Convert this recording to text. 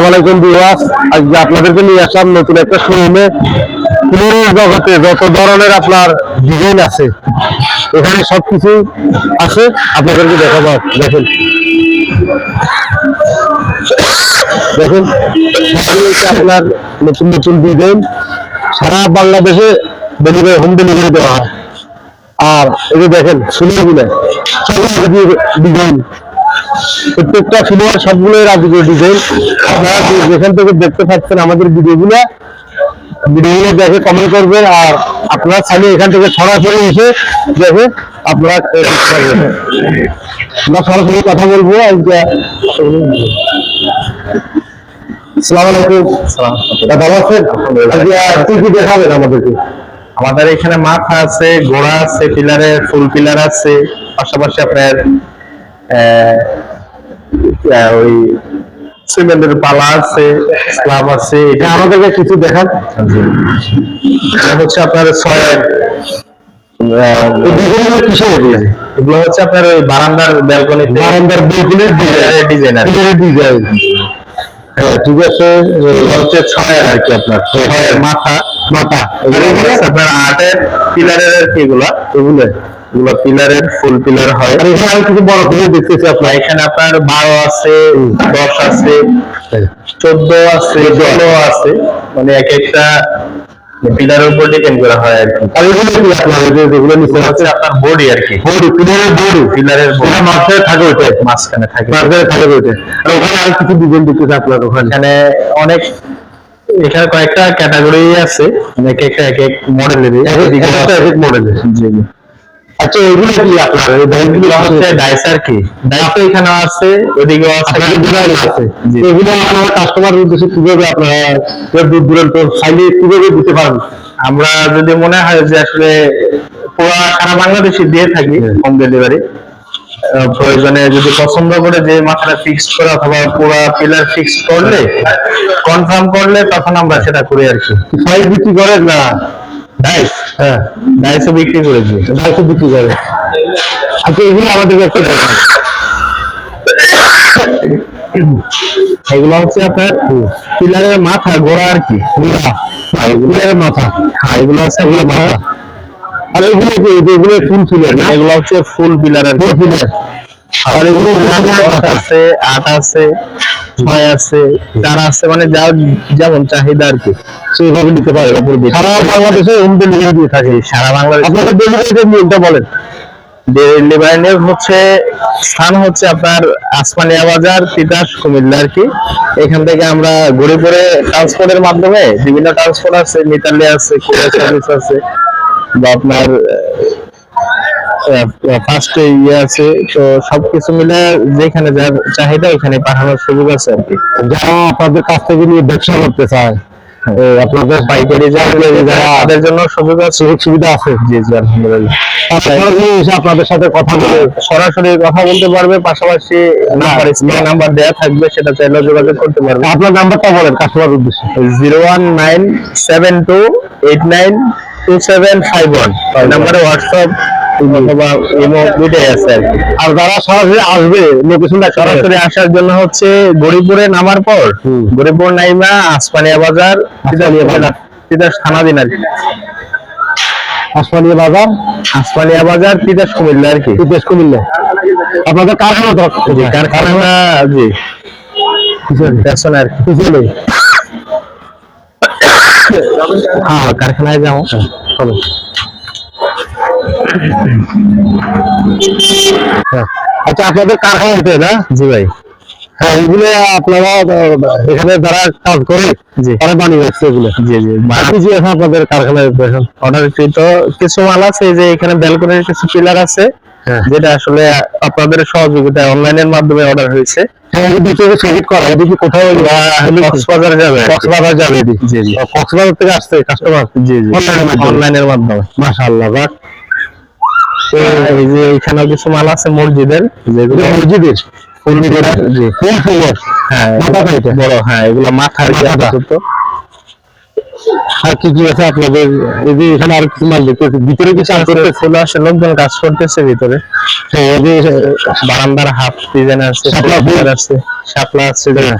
আলাইকুম আজকে আপনাদেরকে নিয়ে আসলাম নতুন একটা শোরুমে জগতে যত ধরনের আপনার ডিজাইন আছে, এখানে সবকিছু আছে। আপনাদেরকে দেখাবো। দেখেন। আপনার নতুন নতুন ডিজাইন সারা বাংলাদেশে ডেলিভারি হোম ডেলিভারি দেওয়া হয়। আর দেখেন ডিজাইন প্রত্যেকটা ফিলোয়ার সবগুলো রাজকীয় ডিজাইন আপনারা যেখান থেকে দেখতে পাচ্ছেন আমাদের ভিডিওগুলো ভিডিওগুলো দেখে কমেন্ট করবেন আর আপনারা চাইলে এখান থেকে সরাসরি এসে দেখে আপনারা। আমরা সরাসরি কথা বলব সালাম আলাইকুম। ভালো আছেন কি কি দেখাবেন আমাদেরকে? আমাদের এখানে মাথা আছে গোড়া আছে পিলারে ফুল পিলার আছে পাশাপাশি আপনার ওই সিমেন্টের পালা আছে স্ল্যাব আছে এটা হ্যাঁ, আমাদেরকে কিছু দেখান। হচ্ছে আপনার কিসের এগুলো? হচ্ছে আপনার ওই বারান্দার ব্যালকনিতে বারান্দার বেগুনের ডিজাইন ডিজাইন হ্যাঁ ঠিক আছে। হচ্ছে ছয়ের আর কি আপনার ছয়ের মাথা। মাথা। আপনার আটের পিলারের আর কি এগুলো এগুলো এগুলো পিলারের ফুল পিলার হয়। আর এখানে আমি কিছু বড় করে দেখতেছি আপনার। এখানে আপনার বারো আছে দশ আছে চোদ্দ আছে ষোলো আছে। মানে এক একটা পিলারের উপর ডিপেন্ড করা হয় আর কি। আর এগুলো কি আপনার যেগুলো নিচে আছে? আপনার বডি আর কি। বড়ি পিলারের বড়ি। পিলারের ওটা মাঝখানে থাকে ওইটা। মাঝখানে থাকে। মাঝখানে থাকে ওইটা। আর ওখানে আর কিছু ডিজাইন দেখতেছি আপনার ওখানে। অনেক এখানে কয়েকটা ক্যাটাগরি আছে মানে এক এক এক মডেলের এক এক- এক এক মডেলের জি আচ্ছা এগুলো কি আপনার? এই ব্যাগগুলো এগুলো হচ্ছে ডাইসার কি? ডাইস এখানে আছে ওদিকেও আছে। ডিজাইন আছে এগুলো আপনার কাস্টমার উদ্দেশ্যে কীভাবে আপনারা দূর দূরান্ত ফাইলে কীভাবে দিতে পারেন? আমরা যদি মনে হয় যে আসলে পুরো সারা বাংলাদেশে দিয়ে থাকি হোম ডেলিভারি প্রয়োজনে যদি পছন্দ করে যে মাথাটা ফিক্সড করে অথবা পুরো পিলার ফিক্সড করলে কনফার্ম করলে তখন আমরা সেটা করি আর কি। সাইজ বিক্রি করেন না? ডাইস হ্যাঁ। ডাইসও বিক্রি করে দিই ডাইসে বিক্রি করে। আচ্ছা এগুলো আমাদেরকে একটা এগুলো হচ্ছে আপনার পিলারের মাথা গোড়া আর কি। পিলারের মাথা। হ্যাঁ, এগুলো হচ্ছে এগুলো মাথা। আর এগুলো এগুলো ফুল ফুলের না? এগুলো হচ্ছে ফুল পিলার আর ফুল আর এগুলো আছে আট আছে ছয় আছে চার আছে মানে যা যেমন চাহিদা আর কি। সেইভাবে নিতে পারে সারা বাংলাদেশে হোম ডেলিভারি দিয়ে থাকে। সারা বাংলাদেশ আপনাদের ডেলিভারির নিয়মটা বলেন। ডেলিভারির হচ্ছে স্থান হচ্ছে আপনার আসমানিয়া বাজার তিতাস কুমিল্লা আর কি। এখান থেকে আমরা ঘুরে ঘুরে ট্রান্সপোর্টের মাধ্যমে বিভিন্ন ট্রান্সপোর্ট আছে মিতালি আছে কুরিয়ার সার্ভিস আছে। বা আপনার ফার্স্ট ইয়ে আছে তো সবকিছু মিলে যেখানে যার চাহিদা ওখানে পাঠানোর সুযোগ আছে আর কি। যারা আপনাদের কাছ থেকে নিয়ে ব্যবসা করতে চায় আপনাদের পাইকারি যারা তাদের জন্য সুযোগ আছে। সুবিধা আছে। জি জি আলহামদুলিল্লাহ। আপনাদের সাথে কথা বলে সরাসরি কথা বলতে পারবে পাশাপাশি নাম্বার স্ক্রিনে নাম্বার দেওয়া থাকবে সেটা চাইলেও যোগাযোগ করতে পারবে। আপনার নাম্বারটা বলেন কাস্টমার উদ্দেশ্যে। Zero one nine seven two eight nine two seven five one নাম্বারে হোয়াটসঅ্যাপ আর কি। যারা সরাসরি আসবে লোকেশনটা সরাসরি আসার জন্য হচ্ছে গরিপুরে নামার পর হুম। গরিপুর নাইমা আসমানিয়া বাজার। তিতাস থানাধীন আর কি। আসমানিয়া বাজার। আসমানিয়া বাজার তিতাস কুমিল্লা আর কি। বিদেশ কুমিল্লা। আপনাদের কারখানা কারখানা জি। পেছনে। আর কি। হ্যাঁ কারখানায় যাও চলো হ্যাঁ। আচ্ছা আপনাদের কারখানাতে না? জি ভাই। হ্যাঁ এগুলো আপনারা এখানে যারা কাজ করে জি। তারা বানিয়ে রাখছে এগুলো। জি জি। বাকি যে আপনাদের কারখানায় দেখেন? অর্ডার কিছু মাল আছে যে এখানে ব্যালকনির কিছু পিলার আছে। হ্যাঁ যেটা আসলে আপনাদের সহযোগিতায় অনলাইনের মাধ্যমে অর্ডার হয়েছে। হ্যাঁ করা এদিকে কোথাও কক্সবাজার যাবে কক্সবাজার যাবে জি জি। কক্সবাজার থেকে আসছে কাস্টমার জি জি। অনলাইনের মাধ্যমে। মাশাআল্লাহ বাহ। এই যে এখানেও কিছু মাল আছে মসজিদের। যেগুলো এটা মসজিদের ফুল জি। ফুল ফুলের হ্যাঁ মাথা বড় হ্যাঁ এগুলো মাথার আর কি কি আছে আপনাদের? এই যে এখানে আর কিছু মাল দেখতেছি? ভিতরে কিছু কাজ আছে করতে ফুল আসে লোকজন কাজ করতেছে ভিতরে। হ্যাঁ এই যে বারান্দার হাফ ডিজাইন আছে শাপলা। আছে শাপলা আছে। হ্যাঁ।